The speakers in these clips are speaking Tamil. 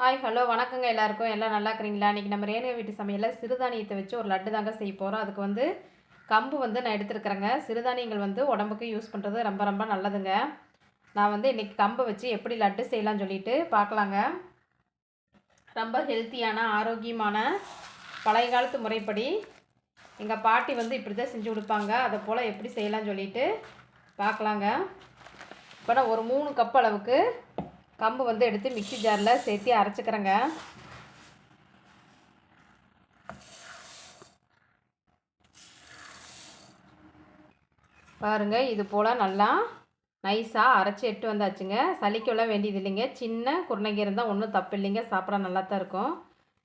ஹாய் ஹலோ வணக்கங்க எல்லாருக்கும். எல்லாம் நல்லா இருக்கிறீங்களா? இன்றைக்கி நம்ம ரேணுகா வீட்டு சமையலில் சிறுதானியத்தை வச்சு ஒரு லட்டு தாங்க செய்ய போகிறோம் அதுக்கு வந்து கம்பு வந்து நான் எடுத்துருக்குறேங்க. சிறுதானியங்கள் வந்து உடம்புக்கு யூஸ் பண்ணுறது ரொம்ப ரொம்ப நல்லதுங்க. நான் வந்து இன்றைக்கி கம்பை வச்சு எப்படி லட்டு செய்யலாம்னு சொல்லிட்டு பார்க்கலாங்க. ரொம்ப ஹெல்த்தியான ஆரோக்கியமான பழைய காலத்து முறைப்படி எங்கள் பாட்டி வந்து இப்படி தான் செஞ்சு கொடுப்பாங்க. அதை போல் எப்படி செய்யலாம்னு சொல்லிட்டு பார்க்கலாங்க. இப்போ நான் ஒரு மூணு கப் அளவுக்கு கம்பு வந்து எடுத்து மிக்ஸி ஜாரில் சேர்த்து அரைச்சிக்கிறேங்க. பாருங்கள் இது போல் நல்லா நைஸாக அரைச்சி எட்டு வந்தாச்சுங்க. சளிக்கெல்லாம் வேண்டியது இல்லைங்க. சின்ன குருணைங்க இருந்தால் ஒன்றும் தப்பு இல்லைங்க. சாப்பிட நல்லா தான் இருக்கும்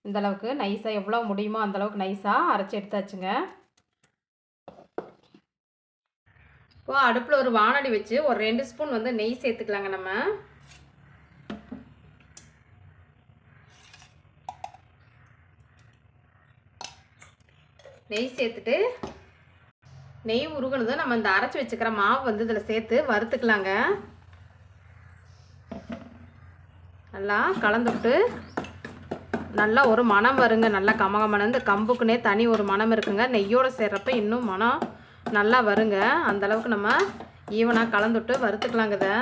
இந்தளவுக்கு நைஸாக எவ்வளோ முடியுமோ அந்தளவுக்கு நைஸாக அரைச்சி எடுத்தாச்சுங்க. இப்போது அடுப்பில் ஒரு வானடி வச்சு ஒரு ரெண்டு ஸ்பூன் வந்து நெய் சேர்த்துக்கலாங்க நம்ம. நெய் சேர்த்துட்டு நெய் உருகுனதும் நம்ம இந்த அரைச்சி வச்சுக்கிற மாவு வந்து இதில் சேர்த்து வறுத்துக்கலாங்க. நல்லா கலந்துவிட்டு நல்லா ஒரு மனம் வருங்க. நல்லா கமகமனம் இந்த கம்புக்குனே தனி ஒரு மனம் இருக்குங்க. நெய்யோடு சேர்றப்ப இன்னும் மனம் நல்லா வருங்க. அந்தளவுக்கு நம்ம ஈவனாக கலந்துவிட்டு வறுத்துக்கலாங்க இதை.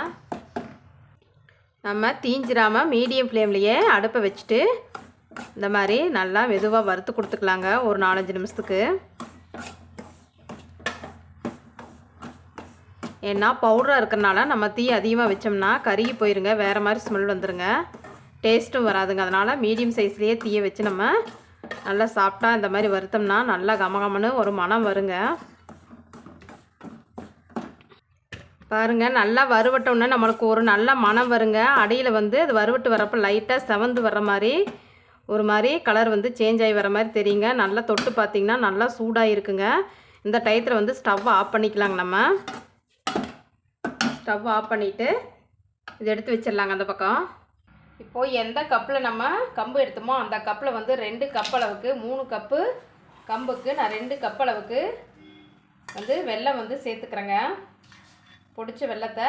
நம்ம தீஞ்சிராமல் மீடியம் ஃப்ளேம்லேயே அடுப்பை வச்சுட்டு இந்த மாதிரி நல்லா மெதுவாக வறுத்து கொடுத்துக்கலாங்க ஒரு நாலஞ்சு நிமிஷத்துக்கு. ஏன்னா பவுடராக இருக்கிறனால நம்ம தீ அதிகமாக வச்சோம்னா கருகி போயிருங்க வேறு மாதிரி ஸ்மெல் வந்துடுங்க டேஸ்ட்டும் வராதுங்க அதனால் மீடியம் சைஸ்லேயே தீயை வச்சு நம்ம நல்லா சாப்பிட்டா இந்த மாதிரி வறுத்தோம்னா நல்லா கமகமன்னு ஒரு மனம் வருங்க. பாருங்கள் நல்லா வறுவட்டோன்னே நம்மளுக்கு ஒரு நல்ல மனம் வருங்க. அடியில் வந்து அது வறுவட்டு வரப்போ லைட்டாக செவந்து வர்ற மாதிரி ஒரு மாதிரி கலர் வந்து சேஞ்ச் ஆகி வர மாதிரி தெரியுங்க. நல்லா தொட்டு பார்த்திங்கன்னா நல்லா சூடாக இருக்குங்க இந்த டயத்தில் வந்து ஸ்டவ் ஆஃப் பண்ணிக்கலாங்க நம்ம. ஸ்டவ் ஆஃப் பண்ணிவிட்டு இது எடுத்து வச்சிடலாங்க அந்த பக்கம். இப்போது எந்த கப்பில் நம்ம கம்பு எடுத்தோமோ அந்த கப்பில் வந்து ரெண்டு கப் அளவுக்கு மூணு கப்பு கம்புக்கு நான் ரெண்டு கப் அளவுக்கு வந்து வெல்லம் வந்து சேர்த்துக்கிறேங்க. பொடிச்ச வெள்ளத்தை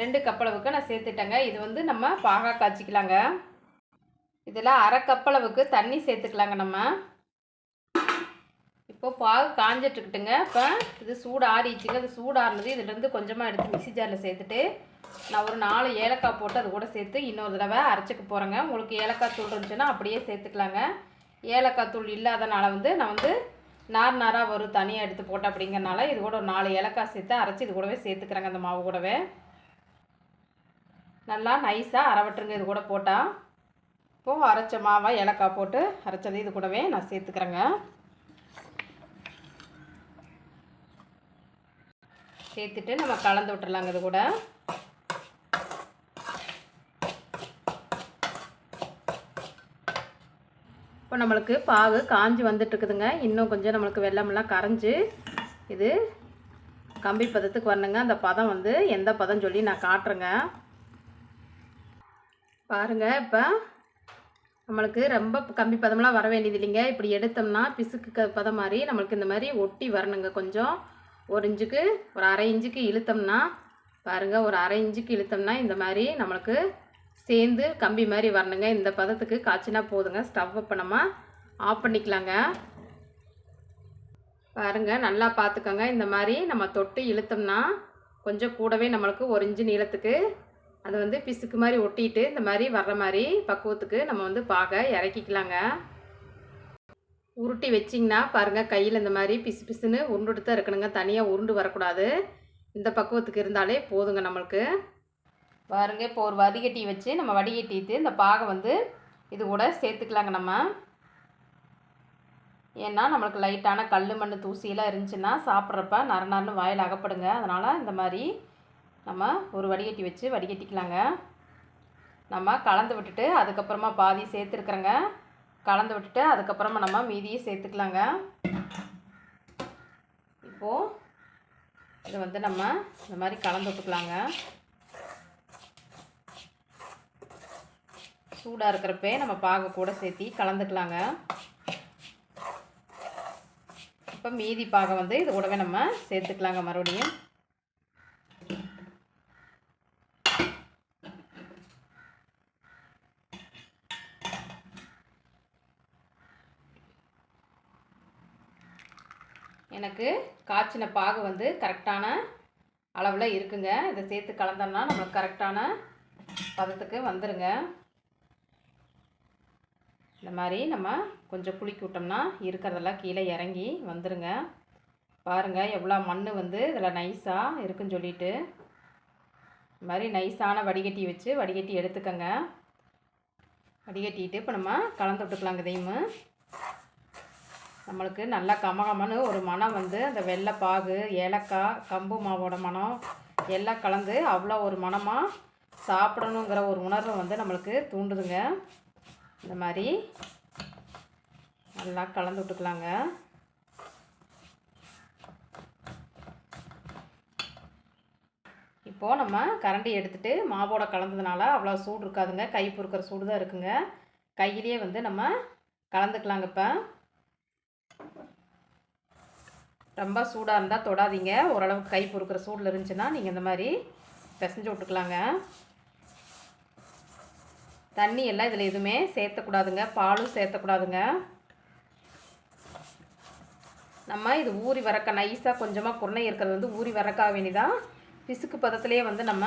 ரெண்டு கப் அளவுக்கு நான் சேர்த்துட்டேங்க. இது வந்து நம்ம பாகா காய்ச்சிக்கலாங்க. இதில் அரை கப்பளவுக்கு தண்ணி சேர்த்துக்கலாங்க நம்ம. இப்போ பாகு காஞ்சிட்ருக்குட்டுங்க இப்போ இது சூடு ஆறிச்சுங்க அது சூடு ஆறுனது இதுலேருந்து கொஞ்சமாக எடுத்து மிக்சி ஜாரில் சேர்த்துட்டு நான் ஒரு நாலு ஏலக்காய் போட்டு அது கூட சேர்த்து இன்னொரு தடவை அரைச்சிக்க போகிறேங்க உங்களுக்கு ஏலக்காய் தூள் இருந்துச்சுன்னா அப்படியே சேர்த்துக்கலாங்க. ஏலக்காய் தூள் இல்லாதனால வந்து நான் வந்து நார் நாராக வரும் தனியாக எடுத்து போட்டேன் அப்படிங்கிறனால இது கூட ஒரு நாலு ஏலக்காய் சேர்த்து அரைச்சி இது கூடவே சேர்த்துக்கிறேங்க அந்த மாவு கூடவே. நல்லா நைஸாக அரவட்டுருங்க இது கூட போட்டால் இப்போது அரைச்ச மாவை ஏலக்காய் போட்டு அரைச்சது இது கூடவே நான் சேர்த்துக்கிறேங்க. சேர்த்துட்டு நம்ம கலந்து விட்டுறலாங்க இது கூட. இப்போ நம்மளுக்கு பாகு காஞ்சி வந்துட்டுருக்குதுங்க. இன்னும் கொஞ்சம் நம்மளுக்கு வெள்ளமெல்லாம் கரைஞ்சி இது கம்பி பதத்துக்கு வரணுங்க. அந்த பதம் வந்து எந்த பதம் சொல்லி நான் காட்டுறேங்க. பாருங்கள் இப்போ நம்மளுக்கு ரொம்ப கம்பி பதமெலாம் வர வேண்டியது இல்லைங்க. இப்படி எடுத்தோம்னா பிசுக்கு க பதம் மாதிரி நம்மளுக்கு இந்த மாதிரி ஒட்டி வரணுங்க. கொஞ்சம் ஒரு இஞ்சுக்கு ஒரு அரை இஞ்சுக்கு இழுத்தோம்னா பாருங்கள் ஒரு அரை இஞ்சுக்கு இழுத்தோம்னா இந்த மாதிரி நம்மளுக்கு சேர்ந்து கம்பி மாதிரி வரணுங்க. இந்த பதத்துக்கு காய்ச்சினா போதுங்க. ஸ்டவ் இப்போ நம்ம ஆஃப் பண்ணிக்கலாங்க. பாருங்கள் நல்லா பார்த்துக்கோங்க. இந்த மாதிரி நம்ம தொட்டு இழுத்தோம்னா கொஞ்சம் கூடவே நம்மளுக்கு ஒரு இன்ச்சு நீளத்துக்கு அது வந்து பிசுக்கு மாதிரி ஒட்டிட்டு இந்த மாதிரி வர்ற மாதிரி பக்குவத்துக்கு நம்ம வந்து பாக இறக்கிக்கலாங்க உருட்டி வச்சிங்கன்னா பாருங்கள் கையில் இந்த மாதிரி பிசு பிசுன்னு உருண்டுட்டு தான் இருக்கணுங்க. தனியாக உருண்டு வரக்கூடாது. இந்த பக்குவத்துக்கு இருந்தாலே போதுங்க நம்மளுக்கு. பாருங்க இப்போ ஒரு வடிகட்டி வச்சு நம்ம வடிகட்டிட்டு இந்த பாகை வந்து இது கூட சேர்த்துக்கலாங்க நம்ம. ஏன்னா நம்மளுக்கு லைட்டான கல் மண் தூசியெல்லாம் இருந்துச்சுன்னா சாப்பிட்றப்ப நர நரன்னு வாயில் அகப்படுங்க. அதனால் இந்த மாதிரி நம்ம ஒரு வடிகட்டி வச்சு வடிகட்டிக்கலாங்க. நம்ம கலந்து விட்டுட்டு அதுக்கப்புறமா பாதி சேர்த்துருக்குறேங்க. கலந்து விட்டுட்டு அதுக்கப்புறமா நம்ம மீதியை சேர்த்துக்கலாங்க. இப்போது இதை வந்து நம்ம இந்த மாதிரி கலந்து விட்டுக்கலாங்க. சூடாக இருக்கிறப்பே நம்ம பாக கூட சேர்த்தி கலந்துக்கலாங்க. இப்போ மீதி பாகை வந்து இது கூடவே நம்ம சேர்த்துக்கலாங்க மறுபடியும். எனக்கு காய்ச்சின பாகு வந்து கரெக்டான அளவில் இருக்குங்க. இதை சேர்த்து கலந்தோம்னா நம்மளுக்கு கரெக்டான பதத்துக்கு வந்துடுங்க இந்த மாதிரி நம்ம கொஞ்சம் குளிக்கி விட்டோம்னா இருக்கிறதெல்லாம் கீழே இறங்கி வந்துடுங்க பாருங்கள் எவ்வளோ மண் வந்து இதில் நைஸாக இருக்குன்னு சொல்லிட்டு. இந்த மாதிரி நைஸான வடிகட்டி வச்சு வடிகட்டி எடுத்துக்கோங்க. வடிகட்டிட்டு இப்போ நம்ம கலந்து விட்டுக்கலாங்க இதையும். நம்மளுக்கு நல்லா கமகமன்னு ஒரு மனம் வந்து அந்த வெள்ளைப்பாகு ஏலக்காய் கம்பு மாவோட மனம் எல்லாம் கலந்து அவ்வளோ ஒரு மனமாக சாப்பிடணுங்கிற ஒரு உணர்வு வந்து நம்மளுக்கு தூண்டுதுங்க. இந்த மாதிரி நல்லா கலந்து விட்டுக்கலாங்க. இப்போது நம்ம கரண்டி எடுத்துகிட்டு மாவோட கலந்ததுனால அவ்வளோ சூடு இருக்காதுங்க. கை பொறுக்கிற சூடு தான் இருக்குங்க. கையிலேயே வந்து நம்ம கலந்துக்கலாங்க இப்போ. ரொம்ப சூடாக இருந்தால் தொடாதீங்க. ஓரளவுக்கு கை பொறுக்கிற சூடில் இருந்துச்சுன்னா நீங்கள் இந்த மாதிரி பிசைஞ்சு விட்டுக்கலாங்க. தண்ணி எல்லாம் இதில் எதுவுமே சேர்த்தக்கூடாதுங்க. பாலும் சேர்த்தக்கூடாதுங்க. நம்ம இது ஊறி வரக்க நைஸாக கொஞ்சமாக குருணை இருக்கிறது வந்து ஊறி வரக்காக வேண்டிதான். பிசுக்கு பதத்துலேயே வந்து நம்ம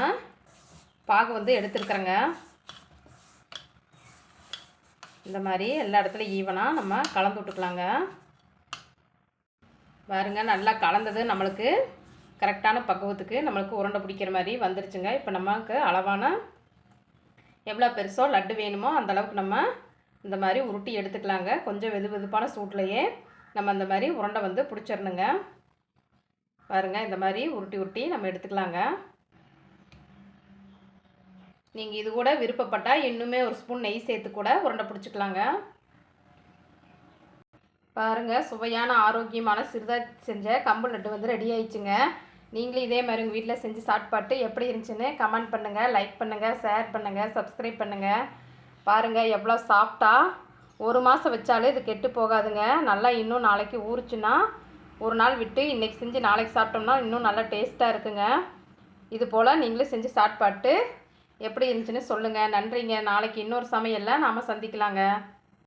பாகு வந்து எடுத்துருக்குறோங்க. இந்த மாதிரி எல்லா இடத்துலையும் ஈவனாக நம்ம கலந்து விட்டுக்கலாங்க. பாருங்க நல்லா கலந்தது நம்மளுக்கு. கரெக்டான பக்குவத்துக்கு நம்மளுக்கு உருண்டை பிடிக்கிற மாதிரி வந்துருச்சுங்க. இப்போ நமக்கு அளவான எவ்வளோ பெருசோ லட்டு வேணுமோ அந்த அளவுக்கு நம்ம இந்த மாதிரி உருட்டி எடுத்துக்கலாங்க. கொஞ்சம் வெது வெதுப்பான சூட்லேயே நம்ம அந்த மாதிரி உருண்டை வந்து பிடிச்சிடணுங்க. பாருங்கள் இந்த மாதிரி உருட்டி உருட்டி நம்ம எடுத்துக்கலாங்க. நீங்கள் இது கூட விருப்பப்பட்டால் இன்னுமே ஒரு ஸ்பூன் நெய் சேர்த்து கூட உருண்டை பிடிச்சிக்கலாங்க. பாருங்கள் சுவையான ஆரோக்கியமான சிறுதாக செஞ்ச கம்பு லட்டு வந்து ரெடி ஆயிடுச்சுங்க. நீங்களும் இதே மாதிரி உங்கள் வீட்டில் செஞ்சு சாப்பிட்டு எப்படி இருந்துச்சுன்னு கமெண்ட் பண்ணுங்கள் லைக் பண்ணுங்கள் ஷேர் பண்ணுங்கள் சப்ஸ்கிரைப் பண்ணுங்கள் பாருங்கள் எவ்வளோ சாஃப்டாக ஒரு மாதம் வச்சாலும் இது கெட்டு போகாதுங்க. நல்லா இன்னும் நாளைக்கு ஊறுச்சுன்னா ஒரு நாள் விட்டு இன்றைக்கி செஞ்சு நாளைக்கு சாப்பிட்டோம்னா இன்னும் நல்லா டேஸ்ட்டாக இருக்குங்க. இது போல் நீங்களும் செஞ்சு சாப்பிட்டு எப்படி இருந்துச்சுன்னு சொல்லுங்கள் நன்றிங்க. நாளைக்கு இன்னொரு சமையலில் நாம் சந்திக்கலாங்க.